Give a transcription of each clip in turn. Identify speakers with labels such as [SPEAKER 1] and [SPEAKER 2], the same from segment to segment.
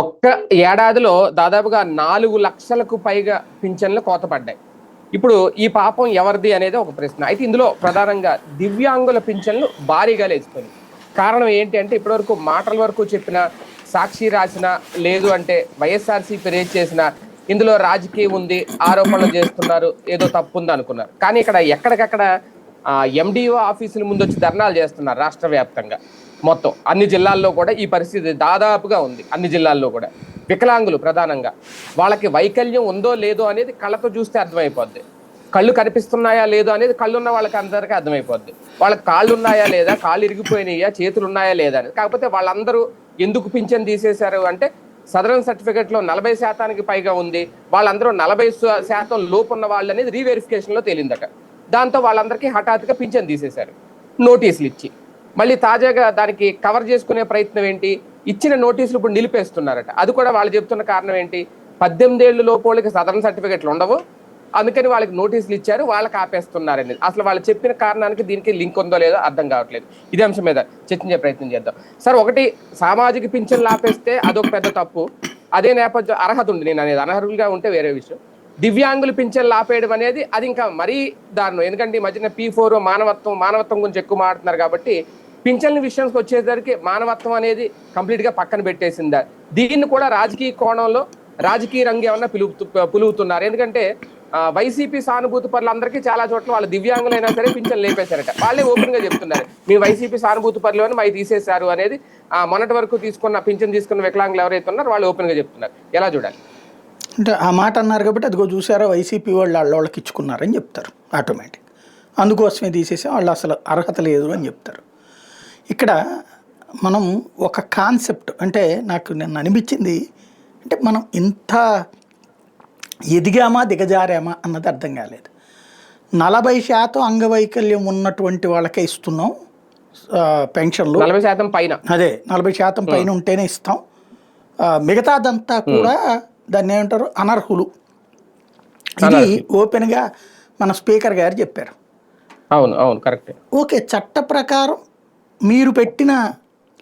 [SPEAKER 1] ఒక్క ఏడాదిలో దాదాపుగా నాలుగు లక్షలకు పైగా పింఛన్లు కోతపడ్డాయి. ఇప్పుడు ఈ పాపం ఎవరిది అనేది ఒక ప్రశ్న. అయితే ఇందులో ప్రధానంగా దివ్యాంగుల పింఛన్లు భారీగా లేచిపోయి కారణం ఏంటి అంటే ఇప్పటివరకు మాటల వరకు చెప్పిన సాక్షి రాసిన లేదు అంటే వైఎస్ఆర్సీపీ రేజ్ చేసిన ఇందులో రాజకీయం ఉంది ఆరోపణలు చేస్తున్నారు ఏదో తప్పు ఉంది అనుకున్నారు. కానీ ఇక్కడ ఎక్కడికక్కడ ఎండిఓ ఆఫీసుల ముందు వచ్చి ధర్నాలు చేస్తున్నారు రాష్ట్ర వ్యాప్తంగా. మొత్తం అన్ని జిల్లాల్లో కూడా ఈ పరిస్థితి దాదాపుగా ఉంది అన్ని జిల్లాల్లో కూడా. వికలాంగులు ప్రధానంగా. వాళ్ళకి వైకల్యం ఉందో లేదో అనేది కళ్ళతో చూస్తే అర్థమైపోద్ది. కళ్ళు కనిపిస్తున్నాయా లేదో అనేది కళ్ళు ఉన్న వాళ్ళకి అందరికీ అర్థమైపోద్ది. వాళ్ళకి కాళ్ళు ఉన్నాయా లేదా కాళ్ళు ఇరిగిపోయినాయా చేతులు ఉన్నాయా లేదా అనేది కాకపోతే వాళ్ళందరూ ఎందుకు పింఛన్ తీసేశారు అంటే సదరన్ సర్టిఫికెట్లో నలభై శాతానికి పైగా ఉంది వాళ్ళందరూ నలభై శాతం లోపు ఉన్న వాళ్ళు అనేది రీవెరిఫికేషన్లో తేలిందట. దాంతో వాళ్ళందరికీ హఠాత్తుగా పింఛన్ తీసేశారు. నోటీసులు ఇచ్చి మళ్ళీ తాజాగా దానికి కవర్ చేసుకునే ప్రయత్నం ఏంటి? ఇచ్చిన నోటీసులు ఇప్పుడు నిలిపేస్తున్నారట. అది కూడా వాళ్ళు చెప్తున్న కారణం ఏంటి? పద్దెనిమిది ఏళ్ళు లోపు వాళ్ళకి సదరన్ సర్టిఫికెట్లు ఉండవు. అందుకని వాళ్ళకి నోటీసులు ఇచ్చారు. వాళ్ళకి ఆపేస్తున్నారని. అసలు వాళ్ళు చెప్పిన కారణానికి దీనికి లింక్ ఉందో లేదో అర్థం కావట్లేదు. ఇదే అంశం మీద చర్చించే ప్రయత్నం చేద్దాం. సార్ ఒకటి సామాజిక పింఛన్లు ఆపేస్తే అదొక పెద్ద తప్పు. అదే నేపథ్యం అర్హత ఉంది. నేను అనేది అనర్హులుగా ఉంటే వేరే విషయం. దివ్యాంగులు పింఛన్లు ఆపేయడం అనేది అది ఇంకా మరీ దారుణం. ఎందుకంటే ఈ మధ్యన పీ ఫోర్ మానవత్వం మానవత్వం గురించి ఎక్కువ మాట్లాడుతున్నారు కాబట్టి పింఛన్ల విషయానికి వచ్చేసరికి మానవత్వం అనేది కంప్లీట్గా పక్కన పెట్టేసిందా. దీన్ని కూడా రాజకీయ కోణంలో రాజకీయ రంగు ఏమన్నా పిలుపు పిలుపుతున్నారు. ఎందుకంటే వైసీపీ సానుభూతి పరులందరికీ చాలా చోట్ల వాళ్ళ దివ్యాంగులైనా సరే పింఛన్లు లేపేశారట. వాళ్ళే ఓపెన్గా చెప్తున్నారు. మీ వైసీపీ సానుభూతి పరులు అని మావి తీసేశారు అనేది ఆ, మొన్నటి వరకు తీసుకున్న పింఛన్ తీసుకున్న వికలాంగులు ఎవరైతే ఉన్నారో వాళ్ళు ఓపెన్గా చెప్తున్నారు. ఎలా చూడాలి?
[SPEAKER 2] అంటే ఆ మాట అన్నారు కాబట్టి అదిగో చూసారా వైసీపీ వాళ్ళు వాళ్ళ వాళ్ళకి ఇచ్చుకున్నారని చెప్తారు ఆటోమేటిక్. అందుకోసమే తీసేసి వాళ్ళు అసలు అర్హత లేదు అని చెప్తారు. ఇక్కడ మనం ఒక కాన్సెప్ట్ అంటే నాకు నిన్న అనిపించింది. అంటే మనం ఇంత ఎదిగామా దిగజారామా అన్నది అర్థం కాలేదు. నలభై శాతం అంగవైకల్యం ఉన్నటువంటి వాళ్ళకే ఇస్తున్నాం. పెన్షన్లు.
[SPEAKER 1] నలభై శాతం పైన.
[SPEAKER 2] అదే నలభై శాతం పైన ఉంటేనే ఇస్తాం. మిగతాదంతా కూడా దాన్ని ఏమంటారు? అనర్హులు. ఇది ఓపెన్గా మన స్పీకర్ గారు చెప్పారు.
[SPEAKER 1] అవును అవును కరెక్టే.
[SPEAKER 2] ఓకే చట్ట ప్రకారం మీరు పెట్టిన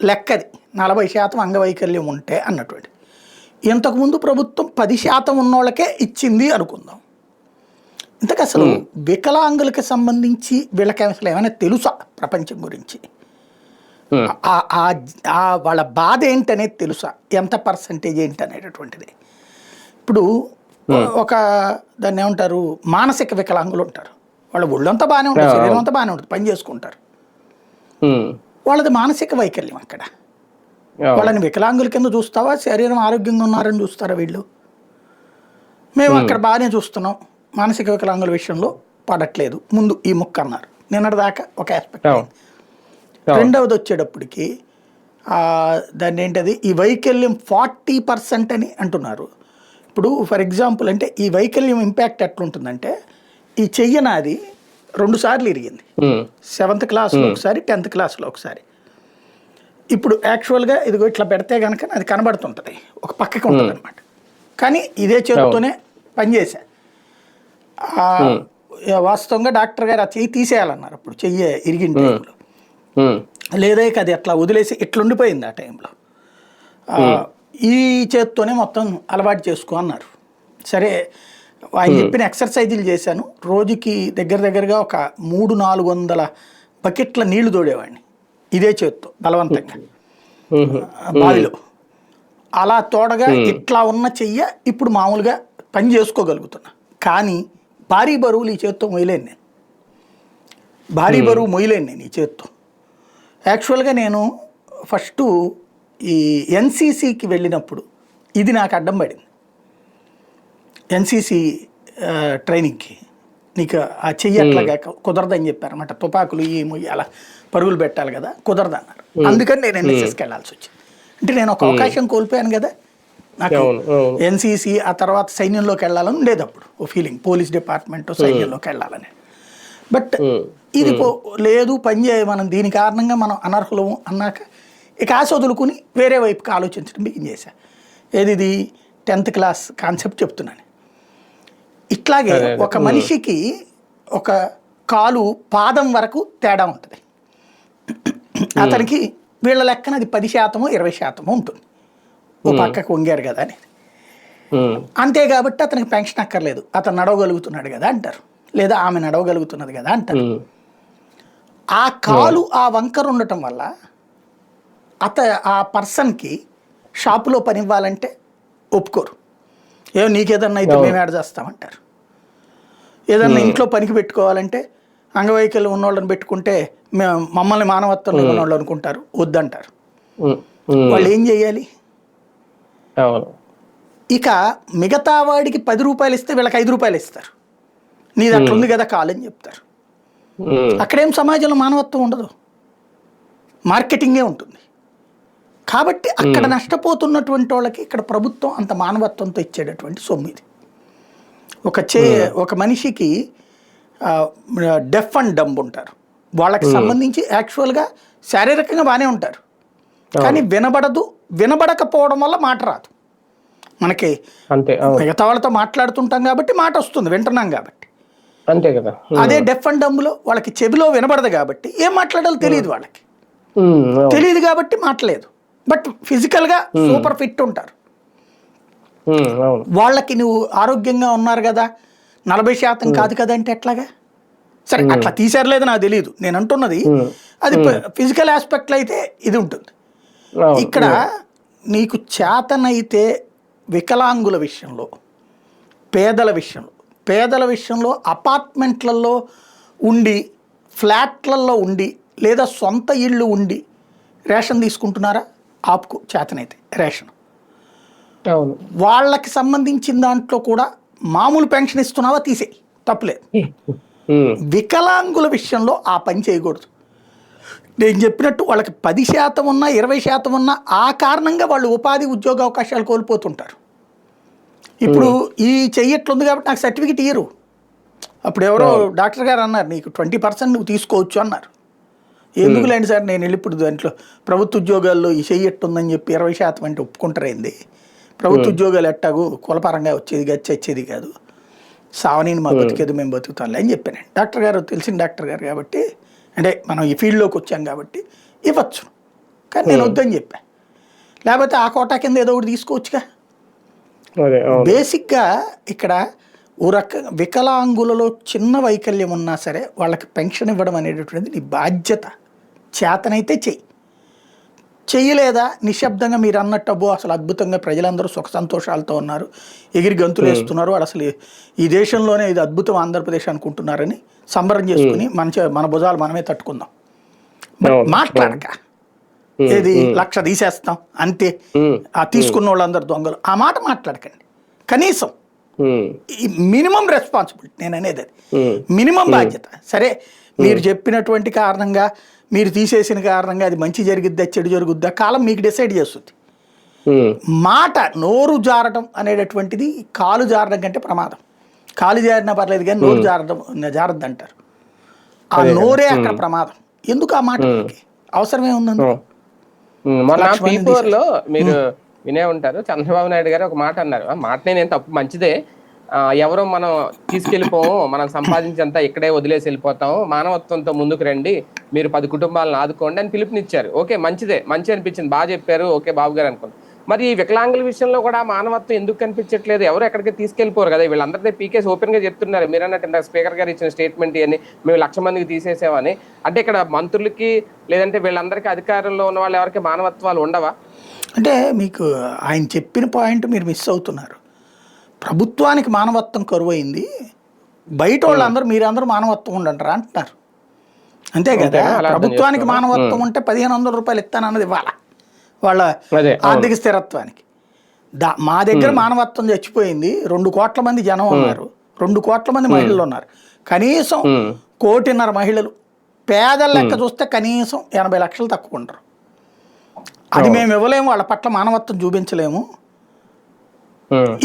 [SPEAKER 2] లెక్కది నలభై శాతం అంగవైకల్యం ఉంటే అన్నటువంటి. ఇంతకుముందు ప్రభుత్వం పది శాతం ఉన్నోళ్ళకే ఇచ్చింది అనుకుందాం. ఇంతకు అసలు వికలాంగులకు సంబంధించి వీళ్ళకి అసలు ఏమైనా తెలుసా ప్రపంచం గురించి? వాళ్ళ బాధ ఏంటనేది తెలుసా? ఎంత పర్సంటేజ్ ఏంటి అనేటటువంటిది ఇప్పుడు ఒక దాన్ని ఏమంటారు? మానసిక వికలాంగులు ఉంటారు. వాళ్ళ ఒళ్ళంతా బాగానే ఉంటుంది శరీరం అంతా బాగానే ఉంటుంది పని చేసుకుంటారు. వాళ్ళది మానసిక వైకల్యం అక్కడ. వాళ్ళని వికలాంగుల కింద చూస్తావా? శరీరం ఆరోగ్యంగా ఉన్నారని చూస్తారా వీళ్ళు? మేము అక్కడ బాగానే చూస్తున్నాం. మానసిక వికలాంగుల విషయంలో పడట్లేదు. ముందు ఈ ముక్క అన్నారు. నిన్నటిదాకా ఒక ఆస్పెక్ట్. రెండవది వచ్చేటప్పటికి దాన్ని ఏంటది? ఈ వైకల్యం ఫార్టీ పర్సెంట్ అని అంటున్నారు. ఇప్పుడు ఫర్ ఎగ్జాంపుల్ అంటే ఈ వైకల్యం ఇంపాక్ట్ ఎట్లుంటుందంటే ఈ చెయ్యనాది రెండు సార్లు ఇరిగింది.
[SPEAKER 1] ఉమ్.
[SPEAKER 2] సెవెంత్ క్లాస్లో ఒకసారి టెన్త్ క్లాస్లో ఒకసారి. ఇప్పుడు యాక్చువల్గా ఇదిగో ఇట్లా పెడితే కనుక అది కనబడుతుంటుంది. ఒక పక్కకి ఉంటుంది అనమాట కానీ ఇదే చేతితోనే పనిచేసా వాస్తవంగా డాక్టర్ గారు ఆ చెయ్యి తీసేయాలన్నారు అప్పుడు చెయ్యి ఇరిగిన టైంలో. లేదా అది అట్లా వదిలేసి ఇట్లా ఉండిపోయింది ఆ టైంలో ఈ చేత్తోనే మొత్తం అలవాటు చేసుకో అన్నారు. సరే ఆయన చెప్పిన ఎక్సర్సైజులు చేశాను. రోజుకి దగ్గర దగ్గరగా ఒక మూడు నాలుగు వందల బకెట్ల నీళ్ళు తోడేవాడిని. ఇదే చేత్తో బలవంతంగా.
[SPEAKER 1] ఉమ్.
[SPEAKER 2] ఆ, బావిలో. అలా తోడగా ఇట్లా ఉన్న చెయ్య ఇప్పుడు మామూలుగా పని చేసుకోగలుగుతున్నా. కానీ భారీ బరువులు ఈ చేత్తో మొయ్యలేను నేను. భారీ బరువు మొయ్యలేను నేను ఈ చేత్తో. యాక్చువల్గా నేను ఫస్ట్ ఈ ఎన్సీసీకి వెళ్ళినప్పుడు ఇది నాకు అడ్డం పడింది. ఎన్సీసీ ట్రైనింగ్కి. నీకు ఆ చెయ్యి అట్లాగా కుదరదని చెప్పారు అనమాట తుపాకులు ఈ మొయ్యి అలా పరుగులు పెట్టాలి కదా కుదరదు అన్నారు అందుకని నేను ఎన్ఎస్ఎస్కి వెళ్ళాల్సి వచ్చింది. అంటే నేను ఒక అవకాశం కోల్పోయాను కదా నాకు. ఎన్సీసీ ఆ తర్వాత సైన్యంలోకి వెళ్ళాలని ఉండేది అప్పుడు ఓ ఫీలింగ్. పోలీస్ డిపార్ట్మెంట్ సైన్యంలోకి వెళ్ళాలని. బట్ ఇది పో లేదు పని చేయ మనం దీని కారణంగా మనం అనర్హులము అన్నాక ఇక ఆశ వదులుకుని వేరే వైపుకి ఆలోచించడం బిగిన్ చేశా. ఏది ఇది? టెన్త్ క్లాస్ కాన్సెప్ట్ చెప్తున్నాను. ఇట్లాగే ఒక మనిషికి ఒక కాలు పాదం వరకు తేడా ఉంటుంది. అతనికి వీళ్ళ లెక్కన అది పది శాతము ఇరవై శాతము ఉంటుంది. ఓ పక్కకు వంగారు కదా అని. అంతే కాబట్టి అతనికి పెన్షన్ అక్కర్లేదు. అతను నడవగలుగుతున్నాడు కదా అంటారు. లేదా ఆమె నడవగలుగుతున్నది కదా అంటారు. ఆ కాలు ఆ వంకర ఉండటం వల్ల అత ఆ పర్సన్కి షాపులో పని ఇవ్వాలంటే ఒప్పుకోరు. ఏ నీకేదన్నా అయితే మేము యాడ్ చేస్తామంటారు. ఏదన్నా ఇంట్లో పనికి పెట్టుకోవాలంటే అంగవైకల్యం ఉన్నోళ్ళని పెట్టుకుంటే మేము మమ్మల్ని మానవత్వం లేని వాళ్ళు అనుకుంటారు. వద్దంటారు. వాళ్ళు ఏం చేయాలి? ఇక మిగతా వాడికి పది రూపాయలు ఇస్తే వీళ్ళకి ఐదు రూపాయలు ఇస్తారు. నీది అట్లా ఉంది కదా కాలని చెప్తారు. అక్కడేం సమాజంలో మానవత్వం ఉండదు. మార్కెటింగే ఉంటుంది. కాబట్టి అక్కడ నష్టపోతున్నటువంటి వాళ్ళకి ఇక్కడ ప్రభుత్వం అంత మానవత్వంతో ఇచ్చేటటువంటి సొమ్ము ఇది. ఒక చే ఒక మనిషికి డెఫ్ అండ్ డంబ్ ఉంటారు. వాళ్ళకి సంబంధించి యాక్చువల్గా శారీరకంగా బాగానే ఉంటారు. కానీ వినబడదు వినబడకపోవడం వల్ల మాట రాదు. మనకి
[SPEAKER 1] అంతే
[SPEAKER 2] మిగతా వాళ్ళతో మాట్లాడుతుంటాం కాబట్టి మాట వస్తుంది వింటున్నాం కాబట్టి.
[SPEAKER 1] అంతే కదా.
[SPEAKER 2] అదే డెఫ్ అండ్ డమ్లో వాళ్ళకి చెవిలో వినబడదు కాబట్టి ఏం మాట్లాడాలో తెలియదు వాళ్ళకి. తెలియదు కాబట్టి మాట్లాడలేదు. బట్ ఫిజికల్గా సూపర్ ఫిట్ ఉంటారు. వాళ్ళకి నువ్వు ఆరోగ్యంగా ఉన్నారు కదా నలభై శాతం కాదు కదా అంటే ఎట్లాగా? సరే అట్లా తీసారలేదు నాకు తెలియదు నేను అంటున్నది అది ఫిజికల్ ఆస్పెక్ట్లో అయితే ఇది ఉంటుంది. ఇక్కడ నీకు చేతనైతే వికలాంగుల విషయంలో పేదల విషయంలో పేదల విషయంలో అపార్ట్మెంట్లలో ఉండి ఫ్లాట్లలో ఉండి లేదా సొంత ఇళ్ళు ఉండి రేషన్ తీసుకుంటున్నారా? ఆపుకు చేతనైతే రేషన్. వాళ్ళకి సంబంధించిన దాంట్లో కూడా మామూలు పెన్షన్ ఇస్తున్నావా తీసేయి తప్పులేదు వికలాంగుల విషయంలో ఆ పని చేయకూడదు. నేను చెప్పినట్టు వాళ్ళకి పది శాతం ఉన్నా ఇరవై శాతం ఉన్నా ఆ కారణంగా వాళ్ళు ఉపాధి ఉద్యోగ అవకాశాలు కోల్పోతుంటారు. ఇప్పుడు ఈ చెయ్యట్లుంది కాబట్టి నాకు సర్టిఫికెట్ ఇయ్యరు. అప్పుడు ఎవరో డాక్టర్ గారు అన్నారు నీకు ట్వంటీ పర్సెంట్ నువ్వు తీసుకోవచ్చు అన్నారు. ఎందుకు లేండి సార్? నేను వెళ్ళి ఇప్పుడు దాంట్లో ప్రభుత్వ ఉద్యోగాల్లో ఈ చెయ్యట్టుందని చెప్పి ఇరవై శాతం అంటే ఒప్పుకుంటారేంది? ప్రభుత్వ ఉద్యోగాలు ఎట్టాగు? కులపరంగా వచ్చేది కాదు చచ్చేది కాదు. సావనీని మా బతికేది మేము బతుకుతాంలే అని చెప్పాను డాక్టర్ గారు తెలిసిన డాక్టర్ గారు కాబట్టి అంటే మనం ఈ ఫీల్డ్లోకి వచ్చాం కాబట్టి ఇవ్వచ్చు. కానీ నేను వద్దని చెప్పా. లేకపోతే ఆ కోటా కింద ఏదో ఒకటి తీసుకోవచ్చుగా. బేసిక్గా ఇక్కడ ఓ రక వికలాంగులలో చిన్న వైకల్యం ఉన్నా సరే వాళ్ళకి పెన్షన్ ఇవ్వడం అనేటటువంటిది నీ బాధ్యత. చేతనైతే చెయ్యి. చెయ్యలేదా? నిశ్శబ్దంగా మీరు అన్నట్టు అబ్బో అసలు అద్భుతంగా ప్రజలందరూ సుఖ సంతోషాలతో ఉన్నారు. ఎగిరి గంతులు వేస్తున్నారు. వాళ్ళు అసలు ఈ దేశంలోనే ఇది అద్భుతం ఆంధ్రప్రదేశ్ అనుకుంటున్నారని సంబరం చేసుకుని మన మన భుజాలు మనమే తట్టుకుందాం. మాట్లాడక. ఏది? లక్ష తీసేస్తాం. అంతే. ఆ తీసుకున్న వాళ్ళందరూ దొంగలు. ఆ మాట మాట్లాడకండి. కనీసం మినిమం రెస్పాన్సిబిలిటీ నేను అనేది అది. మినిమం బాధ్యత. సరే మీరు చెప్పినటువంటి కారణంగా మీరు తీసేసిన కారణంగా అది మంచి జరిగిద్దా చెడు జరుగుద్దా కాలం మీకు డిసైడ్ చేస్తుంది. మాట నోరు జారడం అనేటటువంటిది కాలు జారడం కంటే ప్రమాదం. కాలు జారినా పర్లేదు కానీ నోరు జారడం జారద్దు అంటారు ఆ నోరే అక్కడ ప్రమాదం. ఎందుకు ఆ మాట? అవసరమే ఉందండి.
[SPEAKER 1] పీపూర్లో మీరు వినే ఉంటారు. చంద్రబాబు నాయుడు గారు ఒక మాట అన్నారు. ఆ మాట నేనేం తప్పు మంచిదే. ఎవరో మనం తీసుకెళ్ళిపోము మనం సంపాదించేంత ఇక్కడే వదిలేసి వెళ్ళిపోతాము మానవత్వంతో ముందుకు రండి మీరు పది కుటుంబాలను ఆదుకోండి అని పిలుపునిచ్చారు. ఓకే మంచిదే మంచి అనిపించింది బాగా చెప్పారు ఓకే బాబు గారు అనుకోండి మరి ఈ వికలాంగుల విషయంలో కూడా మానవత్వం ఎందుకు కనిపించట్లేదు? ఎవరు ఎక్కడికి తీసుకెళ్ళిపోరు కదా వీళ్ళందరినీ పీకేసి ఓపెన్గా చెప్తున్నారు. మీరు అన్నట్టు ఇందాక స్పీకర్ గారు ఇచ్చిన స్టేట్మెంట్ అని మేము లక్ష మందికి తీసేసామని. అంటే ఇక్కడ మంత్రులకి లేదంటే వీళ్ళందరికీ అధికారంలో ఉన్న వాళ్ళు ఎవరికి మానవత్వాలు ఉండవా?
[SPEAKER 2] అంటే మీకు ఆయన చెప్పిన పాయింట్ మీరు మిస్ అవుతున్నారు. ప్రభుత్వానికి మానవత్వం కరువు అయింది బయట వాళ్ళందరూ మీరందరూ మానవత్వం ఉండంటారా అంటున్నారు. అంతే కదా? ప్రభుత్వానికి మానవత్వం ఉంటే పదిహేను వందల రూపాయలు ఇస్తానన్నది ఇవ్వాలా. వాళ్ళ
[SPEAKER 1] అదే
[SPEAKER 2] ఆర్థిక స్థిరత్వానికి. దా మా దగ్గర మానవత్వం చచ్చిపోయింది. రెండు కోట్ల మంది జనం ఉన్నారు. రెండు కోట్ల మంది మహిళలు ఉన్నారు. కనీసం కోటిన్నర మహిళలు. పేదల లెక్క చూస్తే కనీసం ఎనభై లక్షలు తక్కువ ఉంటారు అది మేము ఇవ్వలేము వాళ్ళ పట్ల మానవత్వం చూపించలేము.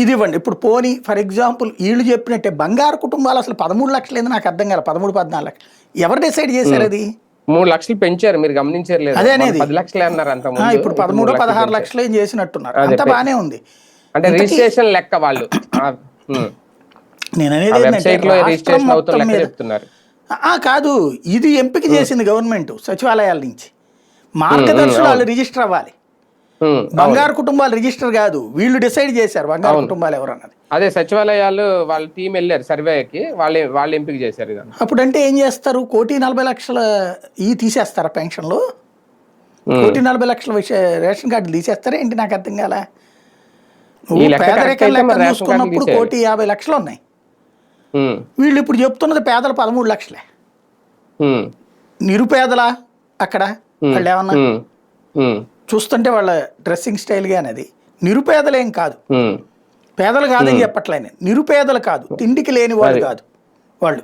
[SPEAKER 2] ఇది ఇవ్వండి. ఇప్పుడు పోనీ ఫర్ ఎగ్జాంపుల్ వీళ్ళు చెప్పినట్టే బంగారు కుటుంబాలు అసలు పదమూడు లక్షలు ఏంది నాకు అర్థం కాలే పదమూడు పద్నాలుగు లక్షలు. ఎవరు డిసైడ్ చేశారు అది?
[SPEAKER 1] మూడు లక్షలు పెంచారు మీరు గమనించారు
[SPEAKER 2] అదే అనేది.
[SPEAKER 1] పది లక్షలే అన్నారు అంత
[SPEAKER 2] ఇప్పుడు పదమూడు పదహారు లక్షలు ఏం చేసినట్టున్నారు. అంత బాగానే ఉంది.
[SPEAKER 1] అంటే రిజిస్ట్రేషన్ లెక్క వాళ్ళు.
[SPEAKER 2] నేను అనేది ఏంటంటే కాదు. ఇది ఎంపిక చేసింది గవర్నమెంట్ సచివాలయాల నుంచి. మార్గదర్శులు వాళ్ళు రిజిస్టర్ అవ్వాలి. బంగారు కుటుంబాలు రిజిస్టర్ కాదు వీళ్ళు డిసైడ్ చేశారు బంగారు కుటుంబాలు ఎవరు అన్నది
[SPEAKER 1] అదే సచివాలయాలు వాళ్ళ టీం వెళ్ళారు సర్వేకి వాళ్ళే వాళ్ళు ఎంపిక చేశారు ఇదంతా.
[SPEAKER 2] అప్పుడంటే ఏం చేస్తారు? కోటి నలభై లక్షల ఈ తీసేస్తారా పెన్షన్లు. కోటి నలభై లక్షల విషయ రేషన్ కార్డులు తీసేస్తారా? ఏంటి నాకు అర్థం కాలే? నువ్వు పేదరికం లెక్క చూసుకున్నప్పుడు. కోటి యాభై లక్షలు ఉన్నాయి. వీళ్ళు ఇప్పుడు చెప్తున్నది పేదలు పదమూడు లక్షలే. నిరుపేదల అక్కడ? వాళ్ళు ఏమన్నా చూస్తుంటే వాళ్ళ డ్రెస్సింగ్ స్టైల్గా అనేది నిరుపేదలేం కాదు. పేదలు కాదని చెప్పట్లే నేను. నిరుపేదలు కాదు. తిండికి లేని వాళ్ళు కాదు వాళ్ళు.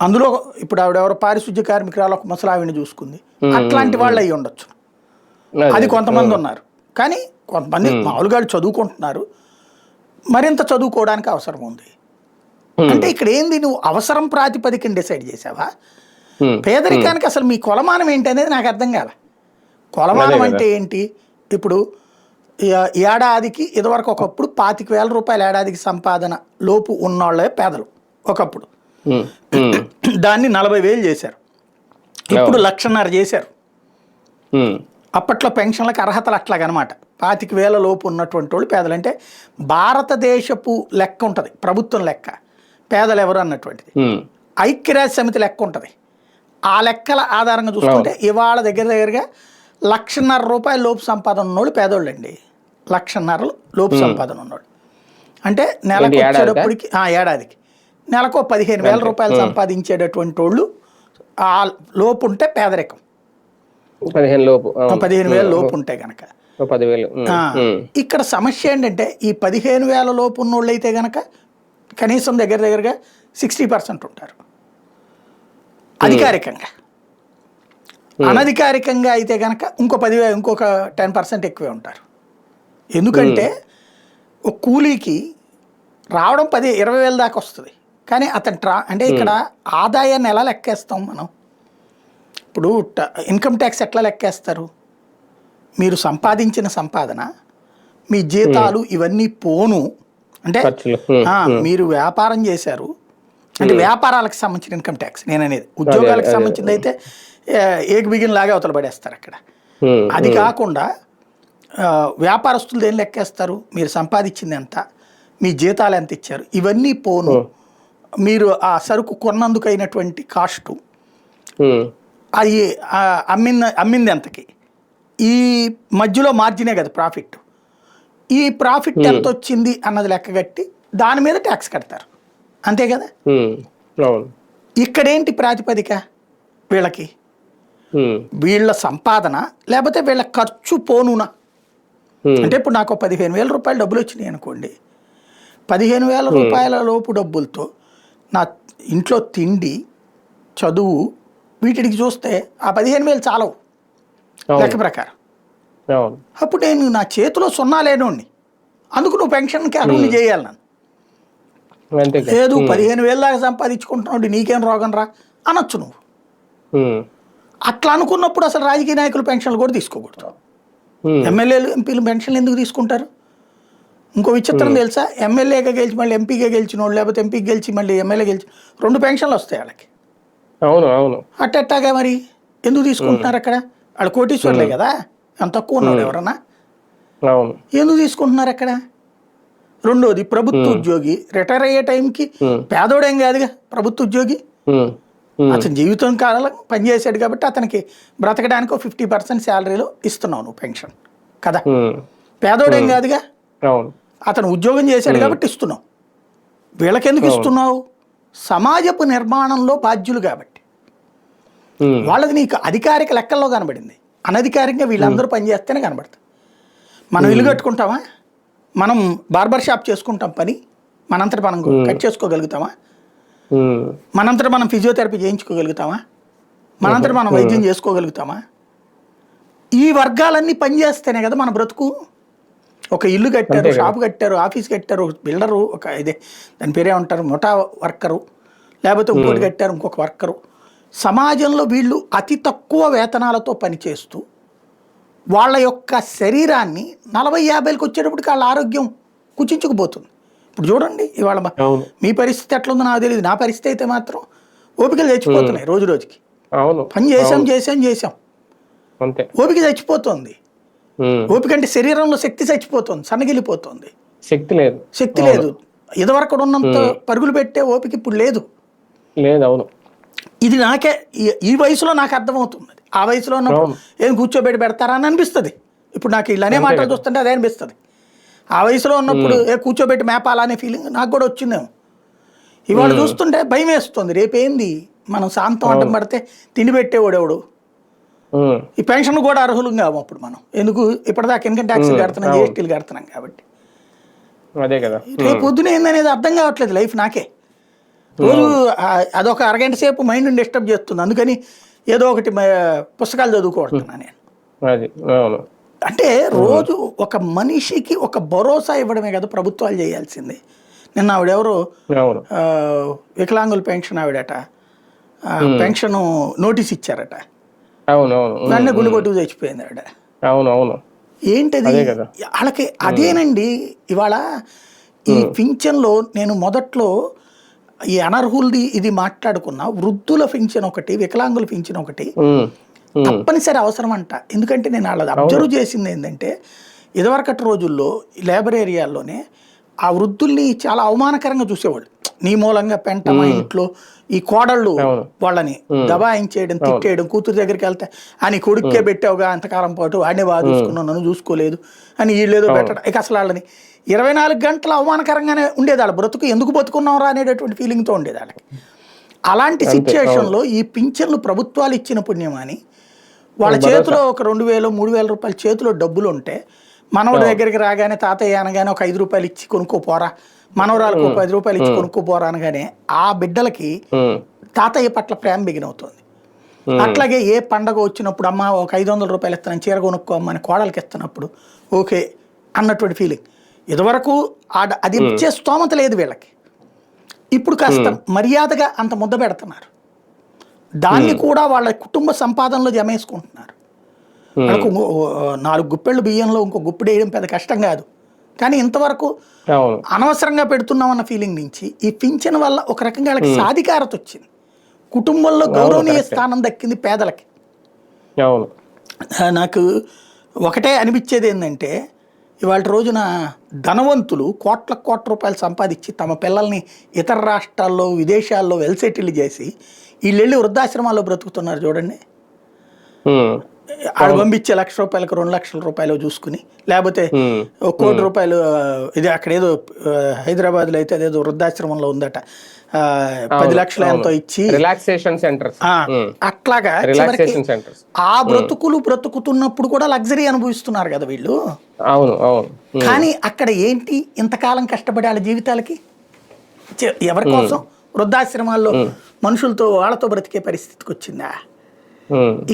[SPEAKER 2] అందులో ఇప్పుడు ఆవిడెవరో పారిశుద్ధ్య కార్మికురాలు ఒక ముసలావిని చూసుకుంది. అట్లాంటి వాళ్ళు అయి ఉండొచ్చు.
[SPEAKER 1] అదే.
[SPEAKER 2] అది కొంతమంది ఉన్నారు. కానీ కొంతమంది మామూలుగా చదువుకుంటున్నారు. మరింత చదువుకోవడానికి అవసరం ఉంది. అంటే ఇక్కడ ఏంది నువ్వు అవసరం ప్రాతిపదికన డిసైడ్ చేసావా? పేదరికానికి అసలు మీ కొలమానం ఏంటి అనేది నాకు అర్థం కాల. కొలమానం అంటే ఏంటి? ఇప్పుడు ఏడాదికి ఇదివరకు ఒకప్పుడు పాతిక వేల రూపాయల ఏడాదికి సంపాదన లోపు ఉన్నోళ్ళే పేదలు ఒకప్పుడు. దాన్ని నలభై వేలు చేశారు. ఇప్పుడు లక్షన్నర చేశారు. అప్పట్లో పెన్షన్లకు అర్హతలు అట్లాగనమాట. పాతిక వేల లోపు ఉన్నటువంటి వాళ్ళు పేదలు. అంటే భారతదేశపు లెక్క ఉంటుంది ప్రభుత్వం లెక్క. పేదలు ఎవరు అన్నటువంటిది. ఐక్యరాజ్య సమితి లెక్క ఉంటుంది. ఆ లెక్కల ఆధారంగా చూసుకుంటే ఇవాళ దగ్గర దగ్గరగా లక్షన్నర రూపాయల లోపు సంపాదన ఉన్నోళ్ళు పేదోళ్ళు అండి లక్షన్నర లోపు సంపాదన ఉన్నోళ్ళు. అంటే నెలకు? వచ్చేటప్పటికి ఆ, ఏడాదికి. నెలకు పదిహేను వేల రూపాయలు సంపాదించేటటువంటి వాళ్ళు ఆ లోపు ఉంటే పేదరికం.
[SPEAKER 1] పదిహేను లోపు.
[SPEAKER 2] పదిహేను వేల లోపు ఉంటే
[SPEAKER 1] పదివేలు. ఉమ్,
[SPEAKER 2] ఇక్కడ సమస్య ఏంటంటే ఈ పదిహేను వేల లోపు ఉన్నోళ్ళు అయితే గనక కనీసం దగ్గర దగ్గరగా సిక్స్టీ పర్సెంట్ ఉంటారు. అధికారికంగా. అనధికారికంగా అయితే గనక ఇంకో పదివే ఇంకొక టెన్ పర్సెంట్ ఎక్కువే ఉంటారు. ఎందుకంటే ఒక కూలీకి రావడం పది ఇరవై వేల దాకా వస్తుంది. కానీ అతను ట్రా అంటే ఇక్కడ ఆదాయాన్ని ఎలా లెక్కేస్తాం మనం? ఇప్పుడు ట- ఇన్కమ్ ట్యాక్స్ ఎట్లా లెక్కేస్తారు? మీరు సంపాదించిన సంపాదన మీ జీతాలు ఇవన్నీ పోను. అంటే మీరు వ్యాపారం చేశారు అంటే వ్యాపారాలకు సంబంధించిన ఇన్కమ్ ట్యాక్స్ నేను అనేది ఉద్యోగాలకు సంబంధించింది అయితే ఏక బిగిన్ లాగా అవతల పడేస్తారు అక్కడ. అది కాకుండా వ్యాపారస్తులు దేని లెక్కేస్తారు? మీరు సంపాదించింది ఎంత మీ జీతాలు ఎంత ఇచ్చారు? ఇవన్నీ పోను. మీరు ఆ సరుకు కొన్నందుకు అయినటువంటి కాస్టు అవి ఆ, అమ్మింది ఎంతకి? ఈ మధ్యలో మార్జినే కదా ప్రాఫిట్ ఈ ప్రాఫిట్ ఎంత వచ్చింది అన్నది లెక్క కట్టి దాని మీద ట్యాక్స్ కడతారు. అంతే కదా? ఇక్కడేంటి ప్రాతిపదిక వీళ్ళకి? వీళ్ళ సంపాదన లేకపోతే వీళ్ళ ఖర్చు పోనునా. అంటే ఇప్పుడు నాకు పదిహేను వేల రూపాయలు డబ్బులు వచ్చినాయి అనుకోండి. పదిహేను వేల రూపాయల లోపు డబ్బులతో నా ఇంట్లో తిండి చదువు వీటికి చూస్తే ఆ పదిహేను వేలు చాలవు. లెక్క ప్రకారం. అప్పుడు నేను నా చేతిలో సున్నా లేనోడిని. అందుకు నువ్వు పెన్షన్కి అర్హుని చేయాలి నన్ను. లేదు పదిహేను వేల దాకా సంపాదించుకుంటున్నాడు నీకేం రోగం రా? అనొచ్చు నువ్వు. అట్లా అనుకున్నప్పుడు అసలు రాజకీయ నాయకులు పెన్షన్లు కూడా తీసుకోకూడదు. ఎమ్మెల్యేలు ఎంపీలు పెన్షన్లు ఎందుకు తీసుకుంటారు? ఇంకో విచిత్రం తెలుసా? ఎమ్మెల్యేగా గెలిచి మళ్ళీ ఎంపీగా గెలిచిన వాళ్ళు లేకపోతే ఎంపీకి గెలిచి మళ్ళీ ఎమ్మెల్యే గెలిచి రెండు పెన్షన్లు వస్తాయి వాళ్ళకి.
[SPEAKER 1] అవును అవును.
[SPEAKER 2] అట్టట్టాగా మరి? ఎందుకు తీసుకుంటున్నారు అక్కడ? వాళ్ళు కోటీశ్వర్లే కదా? ఎంత తక్కువ ఉన్నాడు ఎవరన్నా? ఎందుకు తీసుకుంటున్నారు అక్కడ? రెండోది ప్రభుత్వ ఉద్యోగి. రిటైర్ అయ్యే టైంకి. పేదోడేం కాదుగా ప్రభుత్వ ఉద్యోగి. అతని జీవితం కాలం పనిచేసాడు కాబట్టి అతనికి బ్రతకడానికి ఫిఫ్టీ పర్సెంట్ శాలరీలో ఇస్తున్నావు నువ్వు పెన్షన్. కదా? పేదోడేం కాదుగా? అతను ఉద్యోగం చేశాడు కాబట్టి ఇస్తున్నావు. వీళ్ళకెందుకు ఇస్తున్నావు? సమాజపు నిర్మాణంలో బాధ్యులు కాబట్టి. వాళ్ళది నీకు అధికారిక లెక్కల్లో కనబడింది. అనధికారికంగా వీళ్ళందరూ పనిచేస్తేనే కనబడుతుంది మనం ఇల్లు కట్టుకుంటామా? మనం బార్బర్ షాప్ చేసుకుంటాం పని మనంతట మనం కట్ చేసుకోగలుగుతామా? మనంతట మనం ఫిజియోథెరపీ చేయించుకోగలుగుతామా? మనంతట మనం వైద్యం చేసుకోగలుగుతామా? ఈ వర్గాలన్నీ పనిచేస్తేనే కదా మన బ్రతుకు. ఒక ఇల్లు కట్టారు షాప్ కట్టారు ఆఫీస్ కట్టారు బిల్డరు ఒక ఇదే దాని పేరే ఉంటారు ముఠా వర్కరు. లేకపోతే ఇంకోటి కట్టారు ఇంకొక వర్కరు. సమాజంలో వీళ్ళు అతి తక్కువ వేతనాలతో పనిచేస్తూ వాళ్ళ యొక్క శరీరాన్ని నలభై యాభైలకు వచ్చేటప్పటికి వాళ్ళ ఆరోగ్యం కుచించుకుపోతుంది. ఇప్పుడు చూడండి ఇవాళ మ- పరిస్థితి ఎట్లుందో నాకు తెలియదు నా పరిస్థితి అయితే మాత్రం ఓపికలు చచ్చిపోతున్నాయి రోజు రోజుకి. పని చేసాం చేసాం చేసాం ఓపిక చచ్చిపోతుంది. ఓపిక అంటే శరీరంలో శక్తి చచ్చిపోతుంది సన్నగిలిపోతుంది
[SPEAKER 1] శక్తి లేదు.
[SPEAKER 2] శక్తి లేదు. ఇదివరకు ఉన్నంత పరుగులు పెట్టే ఓపిక ఇప్పుడు లేదు.
[SPEAKER 1] లేదు అవును.
[SPEAKER 2] ఇది నాకే ఈ వయసులో నాకు అర్థమవుతుంది. ఆ వయసులో ఉన్నప్పుడు. ఏం కూర్చోబెట్టి పెడతారా అని అనిపిస్తుంది. ఇప్పుడు నాకు ఇలానే మాటలు చూస్తుంటే అదే అనిపిస్తుంది. ఆ వయసులో ఉన్నప్పుడు ఏ కూర్చోబెట్టి మేపాలా అనే ఫీలింగ్ నాకు కూడా వచ్చిందేమో ఇవాళ చూస్తుంటే భయం వేస్తుంది. రేపేంది? మనం శాంతం అడ్డం పడితే తిండి పెట్టేవాడెవడు
[SPEAKER 1] ఉమ్.
[SPEAKER 2] ఈ పెన్షన్ కూడా అర్హులం కాము అప్పుడు మనం. ఎందుకు? ఇప్పటిదాకా ఇన్కమ్ ట్యాక్స్ కడుతున్నాం జిఎస్టీలు కడుతున్నాం కాబట్టి.
[SPEAKER 1] అదే కదా.
[SPEAKER 2] రేపు పొద్దున ఏందనేది అర్థం కావట్లేదు లైఫ్ నాకే. రోజు అదొక అరగంట సేపు మైండ్ డిస్టర్బ్ చేస్తుంది. అందుకని ఏదో ఒకటి పుస్తకాలు చదువుకోవడుతున్నా నేను? అంటే రోజు ఒక మనిషికి ఒక భరోసా ఇవ్వడమే కదా ప్రభుత్వాలు చేయాల్సింది. నిన్న ఆవిడెవరో? వికలాంగుల పెన్షన్ ఆవిడట. పెన్షన్ నోటీస్ ఇచ్చారట.
[SPEAKER 1] అవును అవును. ఉమ్.
[SPEAKER 2] దాన్ని గుండె కొట్టుకు చచ్చిపోయింది ఆవిడ
[SPEAKER 1] అవును అవును.
[SPEAKER 2] ఏంటది. వాళ్ళకి అదేనండి ఇవాళ ఈ పింఛన్లో నేను మొదట్లో ఈ అనర్హులది ఇది మాట్లాడుకున్నా వృద్ధుల పింఛన్ ఒకటి వికలాంగుల పింఛన్ ఒకటి. తప్పనిసరి అవసరం అంట ఎందుకంటే నేను వాళ్ళది అబ్జర్వ్ చేసింది ఏంటంటే ఇదివరకటి రోజుల్లో లేబర్ ఏరియాల్లోనే ఆ వృద్ధుల్ని చాలా అవమానకరంగా చూసేవాళ్ళు. నీ మూలంగా పెంట మా ఇంట్లో ఈ కోడళ్ళు వాళ్ళని దబాయించేయడం తిట్టేయడం కూతురు దగ్గరికి వెళ్తే అని కొడుక్కే పెట్టావుగా అంతకాలం పాటు వాడిని బాగా చూసుకున్నావు నన్ను చూసుకోలేదు అని వీళ్ళేదో పెట్టడం. ఇక అసలు వాళ్ళని ఇరవై నాలుగు గంటలు అవమానకరంగానే ఉండేది వాళ్ళ బ్రతుకు ఎందుకు బతుకున్నావురా అనేటటువంటి ఫీలింగ్తో ఉండేది వాళ్ళకి అలాంటి సిచ్యుయేషన్లో ఈ పింఛన్లు ప్రభుత్వాలు ఇచ్చిన పుణ్యమని వాళ్ళ చేతిలో ఒక రెండు వేలు మూడు వేల రూపాయల చేతిలో డబ్బులు ఉంటే మనవడి దగ్గరికి రాగానే తాతయ్య అనగానే ఒక ఐదు రూపాయలు ఇచ్చి కొనుక్కోపోరా. మనవరాలకు ఒక పది రూపాయలు ఇచ్చి కొనుక్కోపోరా అనగానే ఆ బిడ్డలకి. తాతయ్య పట్ల ప్రేమ బిగినవుతుంది. అట్లాగే ఏ పండగ వచ్చినప్పుడు అమ్మ ఒక ఐదు వందల రూపాయలు ఇస్తాను చీర కొనుక్కో అమ్మ అని కోడలికి ఇస్తున్నప్పుడు ఓకే అన్నటువంటి ఫీలింగ్ ఇదివరకు అది ఇచ్చే స్తోమత లేదు వీళ్ళకి. ఇప్పుడు కాస్త మర్యాదగా అంత ముద్ద పెడుతున్నారు. దాన్ని కూడా వాళ్ళ కుటుంబ సంపాదనలో జమేసుకుంటున్నారు. వాళ్ళకు నాలుగు గుప్పెళ్ళు బియ్యంలో ఇంకో గుప్పెడు వేయడం పెద్ద కష్టం కాదు. కానీ ఇంతవరకు అనవసరంగా పెడుతున్నాం అన్న ఫీలింగ్ నుంచి ఈ పింఛన్ వల్ల ఒక రకంగా వాళ్ళకి సాధికారత వచ్చింది. కుటుంబంలో గౌరవనీయ స్థానం దక్కింది పేదలకి. నాకు ఒకటే అనిపించేది ఏంటంటే ఇవాళ రోజున ధనవంతులు కోట్ల కోట్ల రూపాయలు సంపాదించి తమ పిల్లల్ని ఇతర రాష్ట్రాల్లో విదేశాల్లో వెల్సెటిల్ చేసి వీళ్ళు వెళ్ళి వృద్ధాశ్రమాల్లో బ్రతుకుతున్నారు చూడండి. ఆడ పంపించే లక్ష రూపాయలకు రెండు లక్షల రూపాయలు చూసుకుని లేకపోతే. ఒక కోటి రూపాయలు ఇది అక్కడ ఏదో హైదరాబాద్లో అయితే అదేదో వృద్ధాశ్రమంలో ఉందట పది లక్షలు ఎంతో ఇచ్చి
[SPEAKER 1] రిలాక్సేషన్ సెంటర్స్
[SPEAKER 2] అట్లాగా
[SPEAKER 1] రిలాక్సేషన్ సెంటర్స్
[SPEAKER 2] ఆ బ్రతుకులు బ్రతుకుతున్నప్పుడు కూడా లగ్జరీ అనుభవిస్తున్నారు కదా వీళ్ళు?
[SPEAKER 1] అవును అవును.
[SPEAKER 2] కానీ అక్కడ ఏంటి ఇంతకాలం కష్టపడే వాళ్ళ జీవితాలకి ఎవరి కోసం? వృద్ధాశ్రమాల్లో మనుషులతో వాళ్ళతో బ్రతికే పరిస్థితికి వచ్చిందా.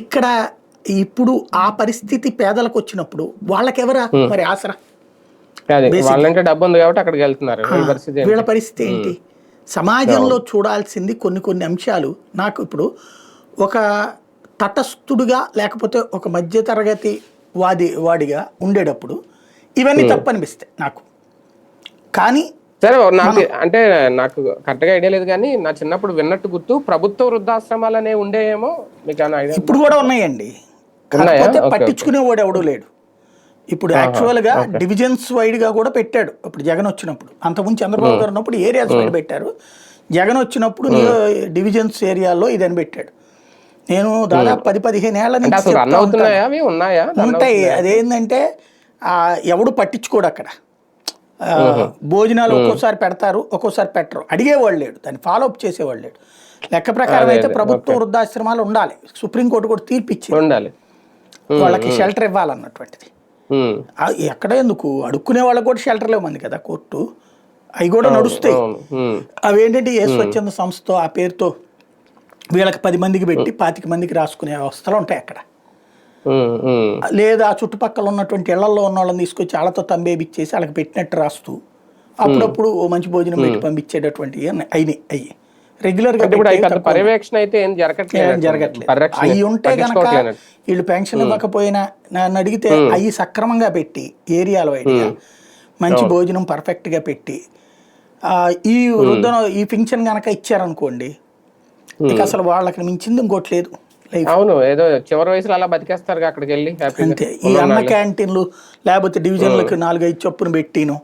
[SPEAKER 2] ఇక్కడ ఇప్పుడు ఆ పరిస్థితి పేదలకు వచ్చినప్పుడు వాళ్ళకెవరా మరి ఆసరా?
[SPEAKER 1] వాళ్ళంటే డబ్బు ఉంది కాబట్టి అక్కడికి వెళ్తున్నారు?
[SPEAKER 2] వీళ్ళ పరిస్థితి ఏంటి? సమాజంలో చూడాల్సింది కొన్ని కొన్ని అంశాలు. నాకు ఇప్పుడు ఒక తటస్థుడుగా లేకపోతే ఒక మధ్యతరగతి వాది వాడిగా ఉండేటప్పుడు ఇవన్నీ తప్పనిపిస్తాయి నాకు. కానీ
[SPEAKER 1] సరే నాకు అంటే నాకు కరెక్ట్గా ఐడియా లేదు కానీ నా చిన్నప్పుడు విన్నట్టు గుర్తు ప్రభుత్వ వృద్ధాశ్రమాలు అనేవి ఉండేయేమో మీకు
[SPEAKER 2] ఇప్పుడు కూడా ఉన్నాయండి. పట్టించుకునేవాడు ఎవడూ లేడు. ఇప్పుడు యాక్చువల్గా డివిజన్స్ వైడ్గా కూడా పెట్టాడు. ఇప్పుడు జగన్ వచ్చినప్పుడు. అంతకుముందు చంద్రబాబు గారు ఉన్నప్పుడు ఏరియాస్ వైడ్ పెట్టారు? జగన్ వచ్చినప్పుడు డివిజన్స్ ఏరియాలో ఇదని పెట్టాడు. నేను దాదాపు పది పదిహేను
[SPEAKER 1] అంటే
[SPEAKER 2] నుంచి ఉంటాయి. అదేంటంటే ఎవడు పట్టించుకోడు అక్కడ. భోజనాలు ఒక్కోసారి పెడతారు ఒక్కోసారి పెట్టరు. అడిగేవాళ్ళు లేడు. దాన్ని ఫాలో అప్ చేసేవాళ్ళు లేడు. లెక్క ప్రకారం అయితే ప్రభుత్వ వృద్ధాశ్రమాలు ఉండాలి. సుప్రీంకోర్టు కూడా తీర్పు ఇచ్చింది.
[SPEAKER 1] ఉండాలి.
[SPEAKER 2] వాళ్ళకి షెల్టర్ ఇవ్వాలన్నటువంటిది. ఎక్కడ ఎందుకు? అడుక్కునే వాళ్ళకి కూడా షెల్టర్ లేమంది కదా కోర్టు. అవి కూడా నడుస్తాయి.
[SPEAKER 1] అవును. ఉమ్.
[SPEAKER 2] అవి ఏంటంటే ఏ స్వచ్ఛంద సంస్థ ఆ పేరుతో వీళ్ళకి పది మందికి పెట్టి పాతిక మందికి రాసుకునే వ్యవస్థలు ఉంటాయి అక్కడ. లేదా ఆ చుట్టుపక్కల ఉన్నటువంటి ఇళ్ళలో ఉన్న వాళ్ళని తీసుకొచ్చి వాళ్ళతో తంబేబిచ్చేసి వాళ్ళకి పెట్టినట్టు రాస్తూ అప్పుడప్పుడు ఓ మంచి భోజనం పెట్టి పంపించేటటువంటి అయినాయి అయ్యి.
[SPEAKER 1] ఇప్పుడు అవి పెద్ద పర్యవేక్షణ అయితే ఏం జరగట్లేదు
[SPEAKER 2] జరగట్లేదు. అవి ఉంటే
[SPEAKER 1] పట్టించుకోవట్లేదు.
[SPEAKER 2] వీళ్ళు పెన్షన్ ఇవ్వకపోయినా నన్ను అడిగితే అవి సక్రమంగా పెట్టి ఏరియాల వైడ్గా మంచి భోజనం perfect గా పెట్టి ఈ వృద్ధ ఈ పింఛన్ గనక ఇచ్చారనుకోండి ఇక అసలు వాళ్ళకి మించింది ఇంకోటి లేదు.
[SPEAKER 1] అవును ఏదో చివరి వయసులో అలా బతికేస్తారు అక్కడికి వెళ్ళి
[SPEAKER 2] అంతే. ఈ అన్న క్యాంటీన్లు లేకపోతే డివిజన్లకు నాలుగైదు చొప్పున పెట్టిను.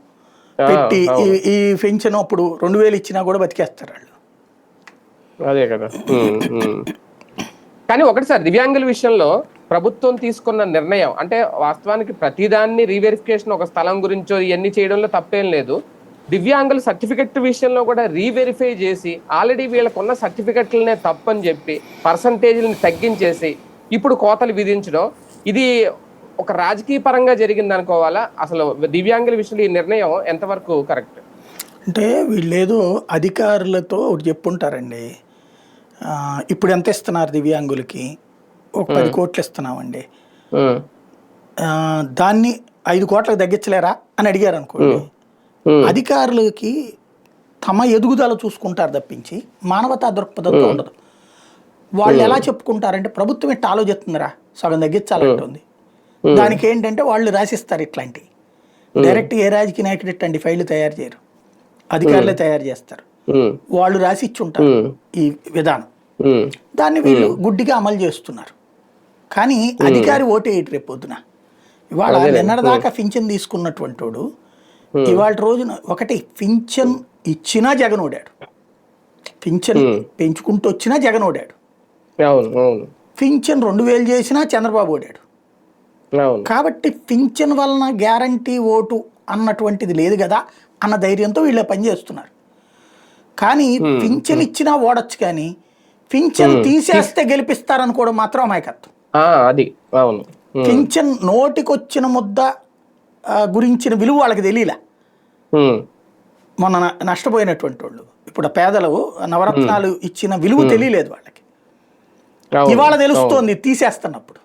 [SPEAKER 2] పెట్టి ఈ- ఈ పెన్షన్ అప్పుడు రెండు వేలు ఇచ్చినా కూడా బతికేస్తారు వాళ్ళు.
[SPEAKER 1] అదే కదా. కానీ ఒకటి సార్ దివ్యాంగుల విషయంలో ప్రభుత్వం తీసుకున్న నిర్ణయం అంటే వాస్తవానికి ప్రతిదాన్ని రీవెరిఫికేషన్ ఒక స్థలం గురించో ఇవన్నీ చేయడంలో తప్పేం లేదు. దివ్యాంగుల సర్టిఫికెట్ విషయంలో కూడా రీవెరిఫై చేసి ఆల్రెడీ వీళ్ళకు ఉన్న సర్టిఫికెట్లనే తప్పని చెప్పి పర్సంటేజ్ని తగ్గించేసి ఇప్పుడు కోతలు విధించడం ఇది ఒక రాజకీయ పరంగా జరిగింది అనుకోవాలా అసలు దివ్యాంగుల విషయంలో ఈ నిర్ణయం ఎంతవరకు కరెక్ట్?
[SPEAKER 2] అంటే వీళ్ళేదో అధికారులతో ఒకటి చెప్పుంటారండి. ఇప్పుడు ఎంత ఇస్తున్నారు దివ్యాంగులకి? ఒక పది కోట్లు ఇస్తున్నామండి. దాన్ని ఐదు కోట్లకు తగ్గించలేరా అని అడిగారు అనుకోండి. అధికారులకి తమ ఎదుగుదల చూసుకుంటారు తప్పించి మానవతా దృక్పథంతో ఉండదు. వాళ్ళు ఎలా చెప్పుకుంటారంటే ప్రభుత్వం ఇట్లా ఆలోచిస్తుందిరా సగం తగ్గించాలంటుంది. దానికి ఏంటంటే వాళ్ళు రాసిస్తారు ఇట్లాంటివి డైరెక్ట్ ఏ రాజకీయ నాయకుడు ఇట్లాంటి ఫైళ్ళు తయారు చేయరు. అధికారులే తయారు చేస్తారు. వాళ్ళు రాసి ఇచ్చి ఉంటారు ఈ విధానం. దాన్ని వీళ్ళు గుడ్డిగా అమలు చేస్తున్నారు. కానీ అధికారి ఓటేయటి రేపు పొద్దున. ఇవాళ నిన్నటిదాకా పింఛన్ తీసుకున్నటువంటి వాడు ఇవాళ రోజున ఒకటి పింఛన్ ఇచ్చినా జగన్ ఓడాడు. పింఛన్ పెంచుకుంటూ వచ్చినా జగన్ ఓడాడు. పింఛన్ రెండు వేలు చేసినా చంద్రబాబు ఓడాడు. కాబట్టి పింఛన్ వలన గ్యారంటీ ఓటు అన్నటువంటిది లేదు కదా అన్న ధైర్యంతో వీళ్ళే పనిచేస్తున్నారు. కానీ పింఛన్ ఇచ్చినా ఓడొచ్చు కానీ పింఛన్ తీసేస్తే గెలిపిస్తారనుకోవడం మాత్రం అమాయకత్వం.
[SPEAKER 1] అది. అవును.
[SPEAKER 2] పింఛన్ నోటికొచ్చిన ముద్ద గురించిన విలువ వాళ్ళకి తెలియలే. మొన్న నష్టపోయినటువంటి వాళ్ళు. ఇప్పుడు పేదలు నవరత్నాలు ఇచ్చిన విలువ తెలియలేదు వాళ్ళకి. ఇవాళ తెలుస్తోంది తీసేస్తున్నప్పుడు.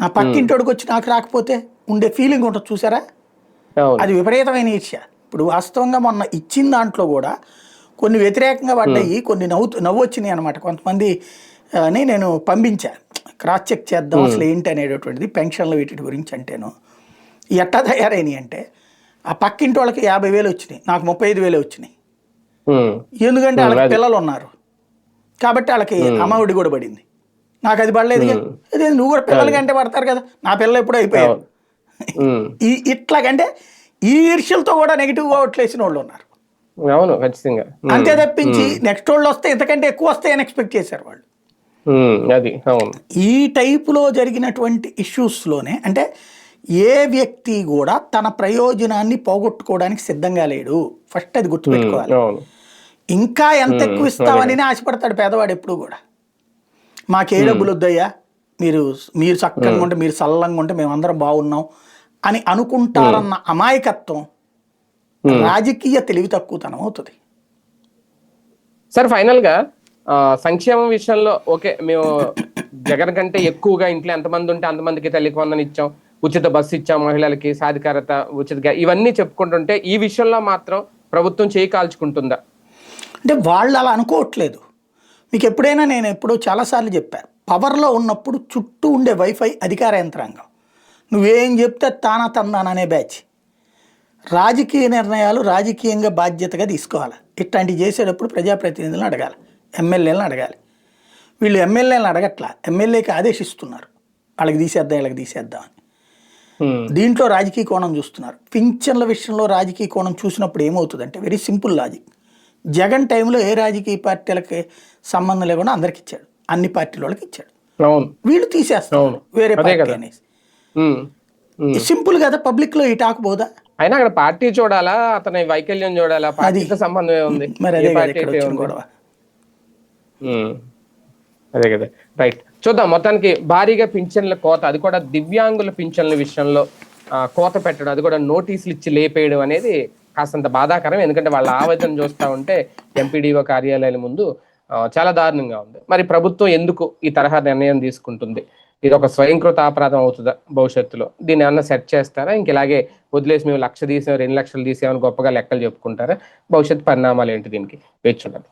[SPEAKER 2] నా పక్కింటోడికి వచ్చి నాకు రాకపోతే ఉండే ఫీలింగ్ ఉంటుంది చూసారా? అది విపరీతమైన ఈర్ష్య. ఇప్పుడు వాస్తవంగా మొన్న ఇచ్చిన దాంట్లో కూడా కొన్ని వ్యతిరేకంగా పడ్డాయి కొన్ని నవ్వు నవ్వు వచ్చినాయి అనమాట కొంతమంది అని నేను పంపించా. క్రాస్ చెక్ చేద్దాం అసలు ఏంటి అనేటటువంటిది పెన్షన్ల వీటి గురించి అంటేను. ఎట్టా తయారైనాయి అంటే ఆ పక్కింటి వాళ్ళకి యాభై వేలు వచ్చినాయి నాకు ముప్పై ఐదు వేలు వచ్చినాయి.
[SPEAKER 1] ఉమ్,
[SPEAKER 2] ఎందుకంటే వాళ్ళకి పిల్లలు ఉన్నారు కాబట్టి వాళ్ళకి అమ్మఒడి కూడా పడింది. నాకు అది పడలేదు అదే నువ్వు కూడా పిల్లలకి అంటే పడతారు కదా నా పిల్లలు ఎప్పుడూ అయిపోయారు. ఇట్లాగంటే ఈ ఈర్ష్యలతో కూడా నెగిటివ్గా ఓట్లు వేసిన వాళ్ళు ఉన్నారు.
[SPEAKER 1] అవును ఖచ్చితంగా.
[SPEAKER 2] అంతే తప్పించి నెక్స్ట్ వాళ్ళు వస్తే ఇంతకంటే ఎక్కువ వస్తాయని ఎక్స్పెక్ట్ చేశారు వాళ్ళు.
[SPEAKER 1] అది అవును.
[SPEAKER 2] ఈ టైపులో జరిగినటువంటి ఇష్యూస్లోనే అంటే ఏ వ్యక్తి కూడా తన ప్రయోజనాన్ని పోగొట్టుకోవడానికి సిద్ధంగా లేడు. ఫస్ట్ అది గుర్తుపెట్టుకోవాలి. ఇంకా ఎంత ఎక్కువ ఇస్తామని ఆశపడతాడు పేదవాడు ఎప్పుడు కూడా. మాకే డబ్బులు వద్దయ్యా మీరు మీరు చక్కగా ఉంటే మీరు సల్లంగా ఉంటే మేమందరం బాగున్నాం. అని అనుకుంటారన్న అమాయకత్వం రాజకీయ తెలివి తక్కువతనం అవుతుంది.
[SPEAKER 1] సార్ ఫైనల్గా ఆ, సంక్షేమం విషయంలో ఓకే మేము జగన్ కంటే ఎక్కువగా ఇంట్లో ఎంతమంది ఉంటే అంతమందికి వందన ఇచ్చాం ఉచిత బస్సు ఇచ్చాం మహిళలకి సాధికారత ఉచిత ఇవన్నీ చెప్పుకుంటుంటే ఈ విషయంలో మాత్రం ప్రభుత్వం చేయి కాల్చుకుంటుందా?
[SPEAKER 2] అంటే వాళ్ళు అలా అనుకోవట్లేదు. మీకు ఎప్పుడైనా నేను ఎప్పుడో చాలాసార్లు చెప్పా పవర్లో ఉన్నప్పుడు చుట్టూ ఉండే వైఫై అధికార యంత్రాంగం. నువ్వేం చెప్తే తానా తందాన అనే బ్యాచ్. రాజకీయ నిర్ణయాలు రాజకీయంగా బాధ్యతగా తీసుకోవాలి. ఇట్లాంటివి చేసేటప్పుడు ప్రజాప్రతినిధులను అడగాలి. ఎమ్మెల్యేలను అడగాలి. వీళ్ళు ఎమ్మెల్యేలను అడగట్లా. ఎమ్మెల్యేకి ఆదేశిస్తున్నారు. వాళ్ళకి తీసేద్దాం వీళ్ళకి తీసేద్దాం అని. దీంట్లో రాజకీయ కోణం చూస్తున్నారు. పింఛన్ల విషయంలో రాజకీయ కోణం చూసినప్పుడు ఏమవుతుందంటే వెరీ సింపుల్ లాజిక్. జగన్ టైంలో ఏ రాజకీయ పార్టీలకి సంబంధం లేకుండా అందరికి ఇచ్చాడు. అన్ని పార్టీల వాళ్ళకి ఇచ్చాడు వీళ్ళు తీసేస్తారు. వేరే పార్టీ. అనేసి. సింపుల్ కదా పబ్లిక్లో ఈ టాక్ పోదా
[SPEAKER 1] అయినా అక్కడ పార్టీ చూడాలా అతని వైకల్యం చూడాలా పార్టీతో సంబంధం ఏముంది?
[SPEAKER 2] మరి అదే కదా
[SPEAKER 1] ఉంది? అదే రైట్ చూద్దాం మొత్తానికి భారీగా పింఛన్ల కోత అది కూడా దివ్యాంగుల పింఛన్ల విషయంలో కోత పెట్టడం అది కూడా నోటీసులు ఇచ్చి లేపేయడం అనేది కాస్తంత బాధాకరం ఎందుకంటే వాళ్ళ ఆవేదన చూస్తా ఉంటే ఎంపీడీఓ కార్యాలయాల ముందు చాలా దారుణంగా ఉంది. మరి ప్రభుత్వం ఎందుకు ఈ తరహా నిర్ణయం తీసుకుంటుంది? ఇది ఒక స్వయంకృత అపరాధం అవుతుందా భవిష్యత్తులో. దీన్ని ఏమన్నా సెట్ చేస్తారా? ఇంక ఇలాగే వదిలేసి మేము లక్ష తీసాం రెండు లక్షలు తీసామని గొప్పగా లెక్కలు చెప్పుకుంటారా? భవిష్యత్ పరిణామాలు ఏంటి దీనికి? వేచి చూడాలి